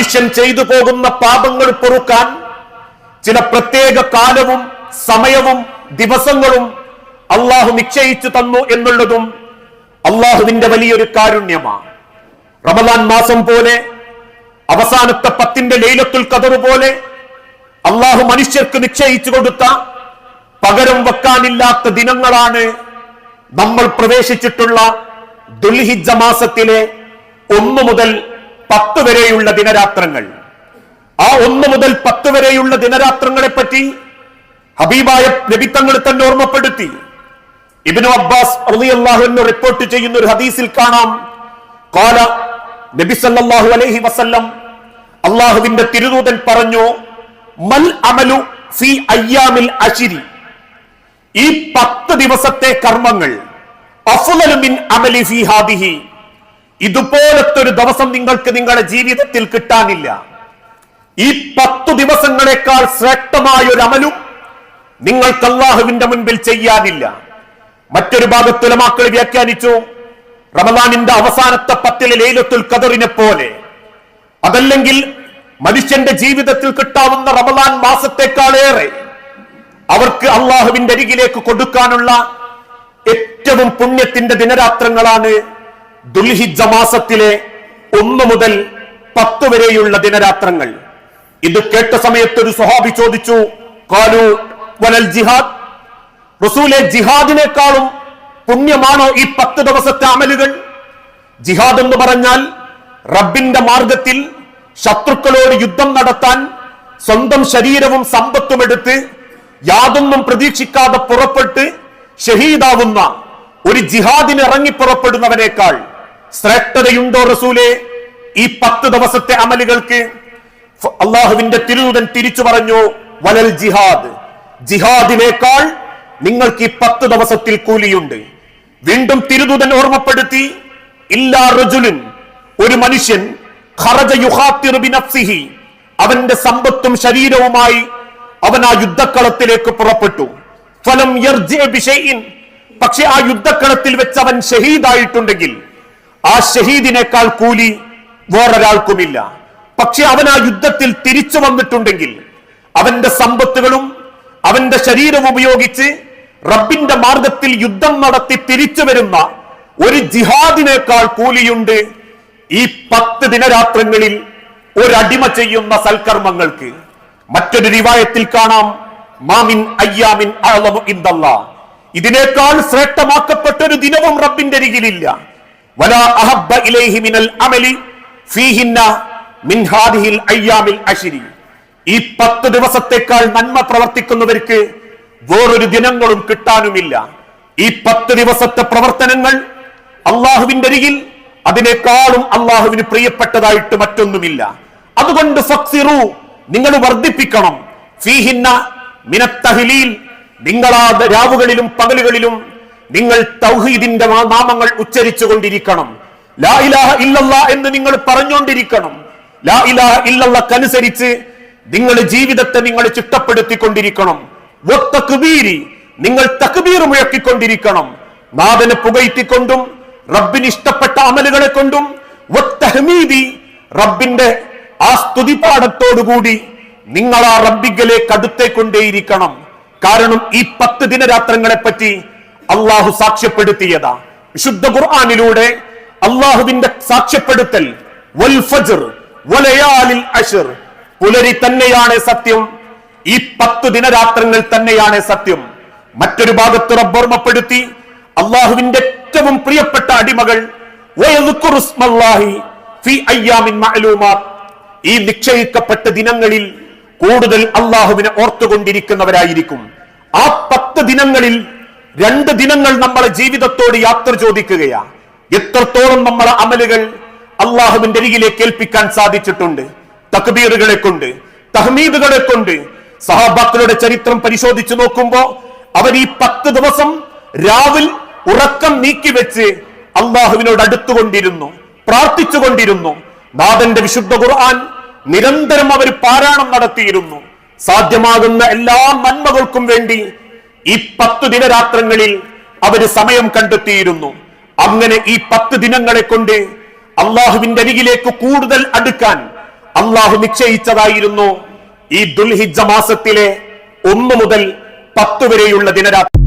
മനുഷ്യൻ ചെയ്തു പോകുന്ന പാപങ്ങൾ പൊറുക്കാൻ ചില പ്രത്യേക കാലവും സമയവും ദിവസങ്ങളും അള്ളാഹു നിശ്ചയിച്ചു തന്നു എന്നുള്ളതും അള്ളാഹുവിന്റെ വലിയൊരു കാരുണ്യമാണ്. റമദാൻ മാസം പോലെ അവസാനത്തെ പത്തിന്റെ ലൈലത്തുൽ കദർ പോലെ അള്ളാഹു മനുഷ്യർക്ക് നിശ്ചയിച്ചു കൊടുത്ത പകരം വെക്കാനില്ലാത്ത ദിനങ്ങളാണ് നമ്മൾ പ്രവേശിച്ചിട്ടുള്ള ദുൽഹിജ മാസത്തിലെ ഒന്നു മുതൽ പത്ത് വരെയുള്ള ദിനരാത്രങ്ങൾ. ആ ഒന്ന് മുതൽ പത്ത് വരെയുള്ള ദിനരാത്രങ്ങളെ പറ്റി ഹബീബായ നബിത്തങ്ങൾ തന്നെ ഓർമ്മപ്പെടുത്തി. ഇബിനു അബ്ബാസ് എന്ന് റിപ്പോർട്ട് ചെയ്യുന്ന ഒരു ഹദീസിൽ കാണാം. കാല നബി സല്ലല്ലാഹു അലൈഹി വസല്ലം അള്ളാഹുവിന്റെ തിരുദൂതൻ പറഞ്ഞു മൽ അമലു ഫി അയ്യാമിൽ അശിരി. ഈ പത്ത് ദിവസത്തെ കർമ്മങ്ങൾ അഫ്ളലു മിൻ അമലി ഫി ഹാദിഹി. ഇതുപോലത്തെ ഒരു ദിവസം നിങ്ങൾക്ക് നിങ്ങളുടെ ജീവിതത്തിൽ കിട്ടാനില്ല. ഈ പത്തു ദിവസങ്ങളെക്കാൾ ശ്രേഷ്ഠമായ ഒരു അമലും നിങ്ങൾക്ക് അള്ളാഹുവിന്റെ മുൻപിൽ ചെയ്യാനില്ല. മറ്റൊരു ഭാഗത്ത് മാക്കൾ വ്യാഖ്യാനിച്ചു റമദാനിന്റെ അവസാനത്തെ പത്തിലെ ലൈലത്തുൽ കതറിനെ പോലെ. അതല്ലെങ്കിൽ മനുഷ്യന്റെ ജീവിതത്തിൽ കിട്ടാവുന്ന റമദാൻ മാസത്തെക്കാളേറെ അവർക്ക് അള്ളാഹുവിന്റെ അരികിലേക്ക് കൊടുക്കാനുള്ള ഏറ്റവും പുണ്യത്തിന്റെ ദിനരാത്രങ്ങളാണ് ദുൽഹിജ മാസത്തിലെ ഒന്ന് മുതൽ പത്ത് വരെയുള്ള ദിനരാത്രങ്ങൾ. ഇത് കേട്ട സമയത്ത് ഒരു സ്വഹാബി ചോദിച്ചു കാലു വലൽ ജിഹാദ്? റസൂലെ ജിഹാദിനേക്കാളും പുണ്യമാണോ ഈ പത്ത് ദിവസത്തെ അമലുകൾ? ജിഹാദ് എന്ന് പറഞ്ഞാൽ റബ്ബിന്റെ മാർഗത്തിൽ ശത്രുക്കളോട് യുദ്ധം നടത്താൻ സ്വന്തം ശരീരവും സമ്പത്തും എടുത്ത് യാതൊന്നും പ്രതീക്ഷിക്കാതെ പുറപ്പെട്ട് ഷഹീദാവുന്ന ഒരു ജിഹാദിന് ഇറങ്ങി പുറപ്പെടുന്നവനേക്കാൾ ശ്രേഷ്ഠതയുണ്ടോ റസൂലെ? ഈ പത്ത് ദിവസത്തെ അമലുകൾക്ക് അള്ളാഹുവിന്റെ തിരുദൂതൻ തിരിച്ചു പറഞ്ഞു വലൽ ജിഹാദ്. ജിഹാദിനേക്കാൾ നിങ്ങൾക്ക് ഈ പത്ത് ദിവസത്തിൽ കൂലിയുണ്ട്. വീണ്ടും തിരുദൂതൻ ഓർമ്മപ്പെടുത്തി ഇല്ലാ റജുലിൻ. ഒരു മനുഷ്യൻ അവന്റെ സമ്പത്തും ശരീരവുമായി അവൻ ആ യുദ്ധക്കളത്തിലേക്ക് പുറപ്പെട്ടു. ഫലം പക്ഷെ ആ യുദ്ധക്കളത്തിൽ വെച്ച് അവൻ ഷഹീദായിട്ടുണ്ടെങ്കിൽ ആ ഷഹീദിനേക്കാൾ കൂലി വേറൊരാൾക്കുമില്ല. പക്ഷെ അവൻ ആ യുദ്ധത്തിൽ തിരിച്ചു വന്നിട്ടുണ്ടെങ്കിൽ അവന്റെ സമ്പത്തുകളും അവന്റെ ശരീരം ഉപയോഗിച്ച് റബ്ബിന്റെ മാർഗത്തിൽ യുദ്ധം നടത്തി തിരിച്ചു വരുന്ന ഒരു ജിഹാദിനേക്കാൾ കൂലിയുണ്ട് ഈ പത്ത് ദിനരാത്രങ്ങളിൽ ഒരടിമ ചെയ്യുന്ന സൽക്കർമ്മങ്ങൾക്ക്. മറ്റൊരു റിവായത്തിൽ കാണാം. മാമിൻ അയ്യാമിൻ ഇതിനേക്കാൾ ശ്രേഷ്ഠമാക്കപ്പെട്ട ഒരു ദിനവും റബ്ബിന്റെ അരികിലില്ല. വലാ അഹബ്ബ ഇലൈഹി മിനൽ العمل فيهن മിൻ ഹാദിഹിൽ അയ്യാമിൽ العشر ഈ പത്ത് നന്മ പ്രവർത്തിക്കുന്നവർക്ക് വേറൊരു ദിനങ്ങളും കിട്ടാനുമില്ല. ഈ പത്ത് ദിവസത്തെ പ്രവർത്തനങ്ങൾ അള്ളാഹുവിന്റെ അരികിൽ അതിനേക്കാളും അള്ളാഹുവിന് പ്രിയപ്പെട്ടതായിട്ട് മറ്റൊന്നുമില്ല. അതുകൊണ്ട് ഫക്സിറു നിങ്ങൾ വർദ്ധിപ്പിക്കണം. ഫീഹിന്ന മിനത്തഹ്ലീൽ നിങ്ങളാ രാവുകളിലും പകലുകളിലും നിങ്ങൾ തൗഹീദിന്റെ നാമങ്ങൾ ഉച്ചരിച്ചു കൊണ്ടിരിക്കണം ലാ ഇലാഹ ഇല്ലല്ല എന്ന് നിങ്ങൾ പറഞ്ഞുകൊണ്ടിരിക്കണം. ലാ ഇലാഹ ഇല്ലല്ലക്കനുസരിച്ച് നിങ്ങൾ ജീവിതത്തെ നിങ്ങൾ ചിട്ടപ്പെടുത്തിക്കൊണ്ടിരിക്കണം. നിങ്ങൾ തക്ബീർ മുഴക്കിക്കൊണ്ടിരിക്കണം. നാഥനെ പുകഴ്ത്തിക്കൊണ്ടും റബ്ബിന് ഇഷ്ടപ്പെട്ട അമലുകളെ കൊണ്ടും റബ്ബിന്റെ ആ സ്തുതിപാഠത്തോടുകൂടി നിങ്ങൾ ആ റബ്ബിഗലേക്ക് അടുത്തേക്കൊണ്ടേയിരിക്കണം കാരണം ഈ പത്ത് ദിനരാത്രങ്ങളെ പറ്റി അള്ളാഹു സാക്ഷ്യപ്പെടുത്തിയതാ. വിശുദ്ധ ഖുർആാനിലൂടെ അള്ളാഹുവിന്റെ സാക്ഷ്യപ്പെടുത്തൽ വൽ ഫജ്ർ വലയാലിൽ അശ്ർ പുലരി തന്നെയാണ് സത്യം ഈ പത്ത് ദിനരാത്രങ്ങൾ തന്നെയാണ് സത്യം. മറ്റൊരു ഭാഗത്ത് റബ്ബ് ഓർമ്മപ്പെടുത്തി അള്ളാഹുവിന്റെ ഏറ്റവും പ്രിയപ്പെട്ട അടിമകൾ ഈ നിശ്ചയിക്കപ്പെട്ട ദിനങ്ങളിൽ കൂടുതൽ അള്ളാഹുവിനെ ഓർത്തുകൊണ്ടിരിക്കുന്നവരായിരിക്കും. ആ പത്ത് ദിനങ്ങളിൽ രണ്ട് ദിനങ്ങൾ നമ്മളെ ജീവിതത്തോട് യാത്ര ചോദിക്കുകയാ എത്രത്തോളം നമ്മളെ അമലുകൾ അള്ളാഹുവിന്റെ അരികിലേക്ക് ഏൽപ്പിക്കാൻ സാധിച്ചിട്ടുണ്ട്. തക്ബീറുകളെ കൊണ്ട് തഹ്മീദുകളെ കൊണ്ട് സഹാബാക്കളുടെ ചരിത്രം പരിശോധിച്ചു നോക്കുമ്പോ അവർ ഈ പത്ത് ദിവസം രാവിൽ ഉറക്കം നീക്കി വെച്ച് അള്ളാഹുവിനോട് അടുത്തുകൊണ്ടിരുന്നു പ്രാർത്ഥിച്ചുകൊണ്ടിരുന്നു. നാഥന്റെ വിശുദ്ധ ഖുർആൻ നിരന്തരം അവർ പാരായണം നടത്തിയിരുന്നു. സാധ്യമാകുന്ന എല്ലാ നന്മകൾക്കും വേണ്ടി ഈ പത്തു ദിനരാത്രങ്ങളിൽ അവർ സമയം കണ്ടെത്തിയിരുന്നു. അങ്ങനെ ഈ പത്ത് ദിനങ്ങളെ കൊണ്ട് അള്ളാഹുവിന്റെ അരികിലേക്ക് കൂടുതൽ അടുക്കാൻ അള്ളാഹു നിശ്ചയിച്ചതായിരുന്നു ഈ ദുൽഹിജ മാസത്തിലെ ഒന്നു മുതൽ പത്ത് വരെയുള്ള ദിനരാത്രി.